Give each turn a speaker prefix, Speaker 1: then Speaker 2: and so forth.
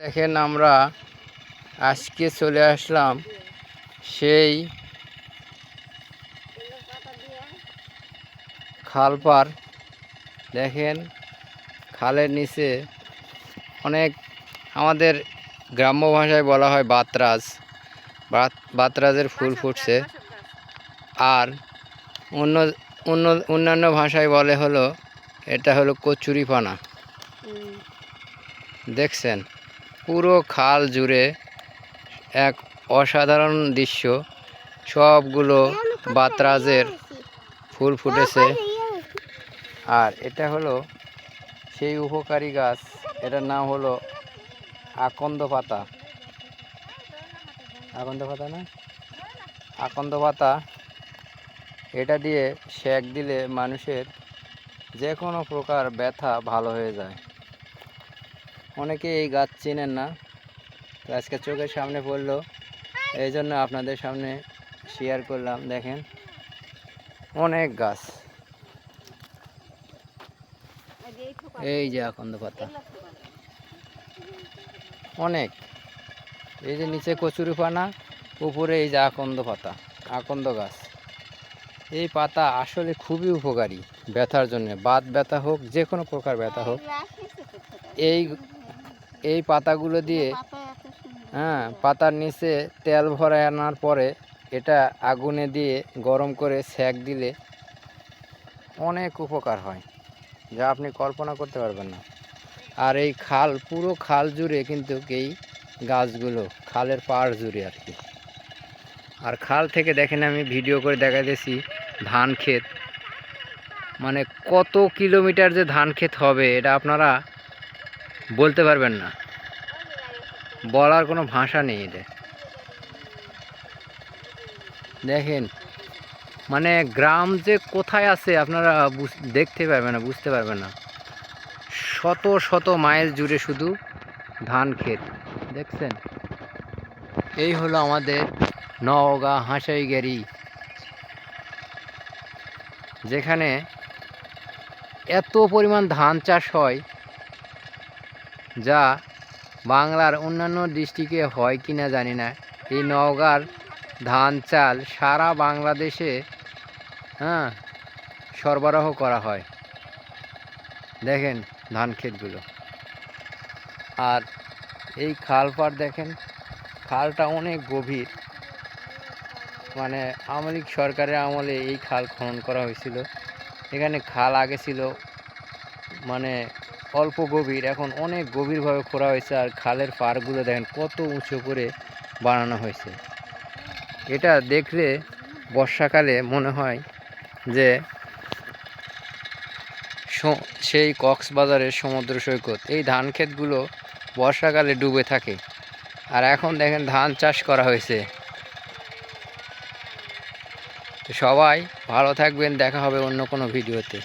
Speaker 1: দেখেন আমরা আজকে চলে আসলাম সেই খালপার। দেখেন খালের নিচে অনেক আমাদের গ্রাম্য ভাষায় বলা হয় বাতরাজ। বাত- বাতরাজের ফুল ফুটছে। আর অন্য অন্য অন্যান্য ভাষায় বলে হলো এটা হলো কচুরিপানা। দেখছেন? পুরো খাল জুড়ে এক অসাধারণ দৃশ্য। সবগুলো বাতরাজের ফুল ফুটেছে। আর এটা হলো সেই উপকারী গাছ। এটার নাম হলো আকন্দ পাতা আকন্দ পাতা না? আকন্দ পাতা এটা দিয়ে সেক দিলে মানুষের যে কোনো প্রকার ব্যথা ভালো হয়ে যায়। অনেকে এই গাছ চেনেন না। তো আজকে চোখের সামনে পড়ল। এই জন্য আপনাদের সামনে শেয়ার করলাম, দেখেন। অনেক গাছ। এই যে আকন্দ পাতা। অনেক। এই যে নিচে কচুরি পানা উপরে এই যে আকন্দ পাতা, আকন্দ গাছ। এই পাতা আসলে খুবই উপকারী ব্যথার জন্য। বাত ব্যথা হোক যে কোনো প্রকার ব্যথা হোক। এই এই পাতাগুলো দিয়ে হ্যাঁ পাতার নিচে তেল ভরে আনার পরে এটা আগুনে দিয়ে গরম করে সেক দিলে অনেক উপকার হয়, যা আপনি কল্পনা করতে পারবেন না। আর এই খাল, পুরো খাল জুড়ে কিন্তু এই গাছগুলো, খালের পাড় জুড়ে আর কি। আর খাল থেকে দেখেন আমি ভিডিও করে দেখাতেছি ধান ক্ষেত। মানে কত কিলোমিটার যে ধান ক্ষেত হবে, এটা আপনারা বলতে পারবেন না। বলার কোনো ভাষা নেই এটা দেখেন মানে গ্রাম যে কোথায় আছে আপনারা দেখতে পারবেন না, বুঝতে পারবেন না। শত শত মাইল জুড়ে শুধু ধান ক্ষেত, দেখছেন? এই হলো আমাদের নওগাঁ হাঁসাইগেরি যেখানে এত পরিমাণ ধান চাষ হয় যা বাংলার অন্যান্য ডিস্ট্রিক্টে হয় কি না জানি না। এই নওগাঁর ধান চাল সারা বাংলাদেশে হ্যাঁ সরবরাহ করা হয়। দেখেন ধান ক্ষেতগুলো। আর এই খাল পাড় দেখেন, খালটা অনেক গভীর। মানে আমলিক সরকারের আমলে এই খাল খনন করা হয়েছিল। এখানে খাল আগে ছিল মানে অল্প গভীর, এখন অনেক গভীরভাবে খোঁড়া হয়েছে আর খালের পাড়গুলো দেখেন কত উঁচু করে বানানো হয়েছে। এটা দেখলে বর্ষাকালে মনে হয় যে সেই কক্সবাজারের সমুদ্র সৈকত, এই ধান ক্ষেতগুলো বর্ষাকালে ডুবে থাকে। আর এখন দেখেন ধান চাষ করা হয়েছে। তো সবাই ভালো থাকবেন দেখা হবে অন্য কোনো ভিডিওতে।